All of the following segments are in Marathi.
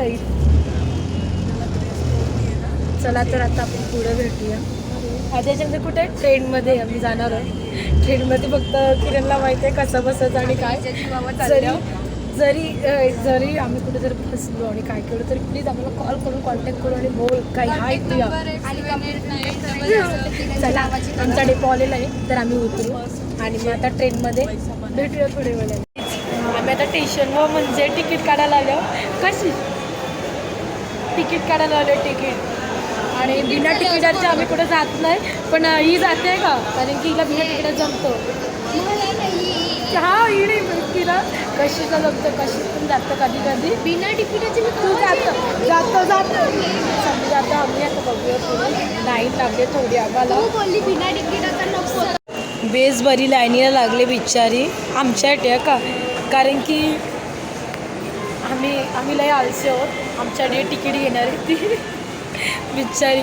काही चला तर आता आपण पुढे भेटूया. आता याच्यानंतर कुठे? ट्रेनमध्ये आम्ही जाणार आहोत. ट्रेनमध्ये फक्त किरणला माहिती आहे कसं बसायचं आणि काय. जरी जरी जरी आम्ही कुठे जर फसलो आणि काय केलं तरी प्लीज आम्हाला कॉल करून कॉन्टॅक्ट करू आणि बोल. काही हाय चला आमचा डेपो आलेला आहे तर आम्ही उतरू. आणि मग आता ट्रेनमध्ये भेटूया थोडे वेळाने आम्ही आता स्टेशनवर म्हणजे तिकीट काढायला आलो. कशी? तिकीट काढायला आलो तिकीट. आणि बिना तिकिटाचे आम्ही कुठं जात नाही पण ही जाते का? कारण की हिला बिना तिकिटात जमतो. हा ही नाही तिला. कशीला जमतं कशी पण जातं कधी कधी. बिना तिकिटाची मी तू जातं जातं जातं समजा आता आम्ही आता बघूया पुढे. लाईन लागले थोडी आम्हाला. बोलली बिना तिकिटाचा नको. बेस बरी लाईनीला लागले बिचारी. आमच्यासाठी आहे का? कारण की आम्ही आम्ही लय आलसे आहोत. आमच्याकडे तिकीट घेणार आहे ती. बिचारी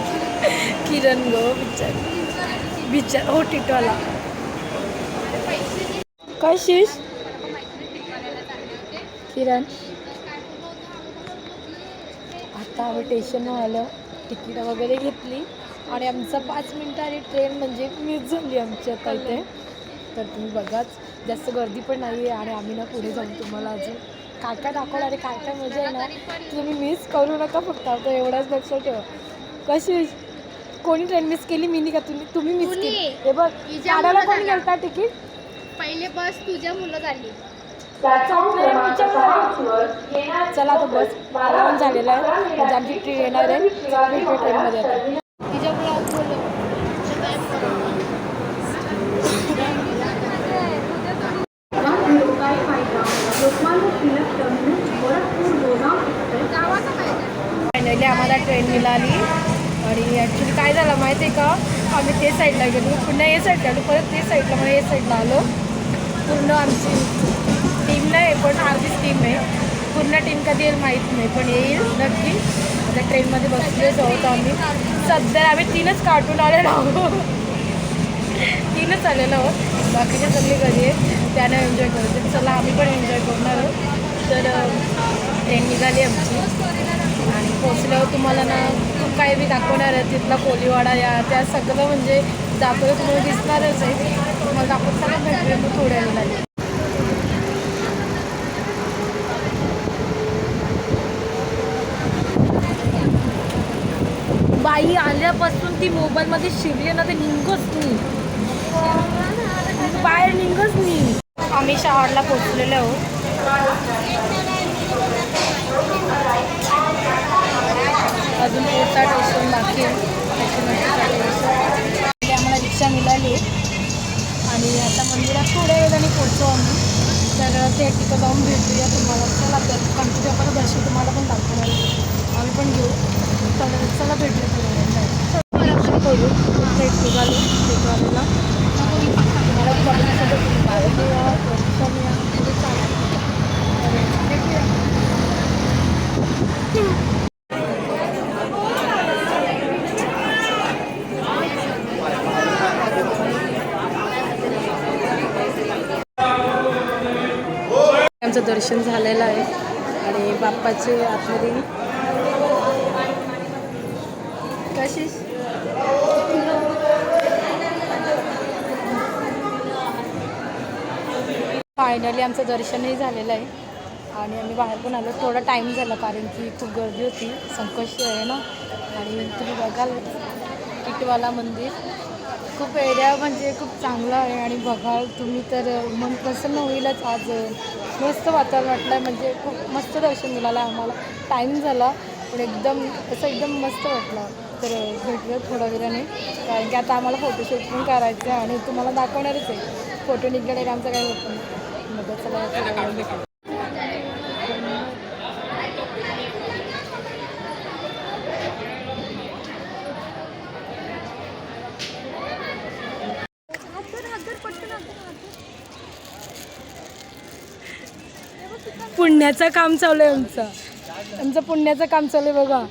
किरण गो बिचारी. बिचार हो टिटवाला. कशीस किरण. आता आम्ही स्टेशनवर आलं. तिकीट वगैरे घेतली. आणि आमचं पाच मिनटं आणि ट्रेन म्हणजे मिस झाली आमची आता इथे. तर तुम्ही बघाच. जास्त गर्दी पण नाही आहे आणि आम्ही ना पुढे जाऊन तुम्हाला अजून. काय काय दाखवणार आणि काय काय मजा आहे ना तुम्ही मिस करू नका फक्त आता एवढाच लक्षात ठेवा. कशी कोणी ट्रेन मिस केली मी नाही का? तुम्ही तुम्ही मिस केली? हे बघ हिच्या काढायला मुलं कोणी. गेलता तिकीट? पहिले बस तुझ्या मुलं झाली. चला आता बस. आराम झालेला आहे. म्हणजे आमची ट्रेन येणार आहे. ट्रेनमध्ये आता तिच्या मुलं बोललो आम्हाला आली. आणि ॲक्च्युली काय झालं माहिती आहे का? आम्ही ते साईडला गेलो. पुन्हा या साईडला आलो. परत ते साईडला मग या साईडला आलो. पूर्ण आमची टीम नाही पण आमचीच टीम आहे. पूर्ण टीम कधी येईल माहीत नाही पण येईल नक्की. आता ट्रेनमध्ये बसलेच आहोत आम्ही. सध्या आम्ही तीनच कार्टून आलेलो आहोत तीनच आलेलो हो. आहोत बाकीचे सगळे घरी आहेत. त्यानं एन्जॉय करतो चला आम्ही पण एन्जॉय करणार आहोत. तर ट्रेन निघाली आमची. पोचल्यावर तुम्हाला ना खूप काही मी दाखवणार आहे. तिथला कोलीवाडा या त्या सगळं म्हणजे दाखवलं तुम्हाला दिसणारच आहे. मग आपण सगळं भेटूया मग थोड्या वेळाने बाई आल्यापासून ती मोबाईलमध्ये शिरली ना ते निघच नाही. बाहेर निघच नाही. आम्ही शहाडला पोचलेलो आहोत. अजून पुढचा स्टेशन बाकी आहे आम्हाला रिक्षा मिळाली. आणि आता मंदिरात थोड्या वेळाने पोहोचू आम्ही. तर ते तिथं जाऊन भेटूया तुम्हाला. चला तर. कंटिन्यू बाप्पाचं दर्शन तुम्हाला पण दाखवणार आम्ही पण घेऊ. चला चला भेटूया थोड्या दर्शन करू. थेट निघालो भेटवायला तुम्हाला बघण्यासाठी भारतीय दर्शन या पुढे चालू तर भेटूया आमचं दर्शन झालेलं आहे. आणि बाप्पाचे आतमध्ये कशी फायनली आमचं दर्शनही झालेलं आहे. आणि आम्ही बाहेर पण आलो. थोडा टाईम झाला कारण की खूप गर्दी होती. संकष्टी आहे ना. आणि तुम्ही बघाल टिटवाला मंदिर. खूप एरिया म्हणजे खूप चांगला आहे आणि बघाल तुम्ही तर मन प्रसन्न होईलच आज. मस्त वातावरण वाटलं म्हणजे खूप मस्त दर्शन मिळालं आम्हाला. टाईम झाला पण एकदम असं एकदम मस्त वाटलं. तर भेटूया थोड्या वेळाने. कारण की आता आम्हाला फोटोशूट पण करायचं आहे आणि तुम्हाला दाखवणारच आहे. फोटो निघाले आमचं काय होत नाही. मग चला पुण्याचं काम चालू आहे आमचं. आमचं पुण्याचं काम चालू आहे बघा.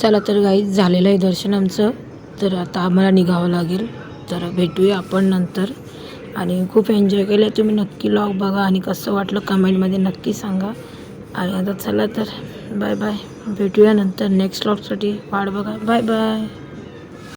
चला तर गाई झालेलं आहे दर्शन आमचं. तर आता आम्हाला निघावं लागेल. तर भेटूया आपण नंतर. आणि खूप एन्जॉय केलं. तुम्ही नक्की लॉग बघा आणि कसं वाटलं कमेंटमध्ये नक्की सांगा. आणि आता चला तर बाय बाय भेटूया नंतर. नेक्स्ट लॉगसाठी वाट बघा. Bye bye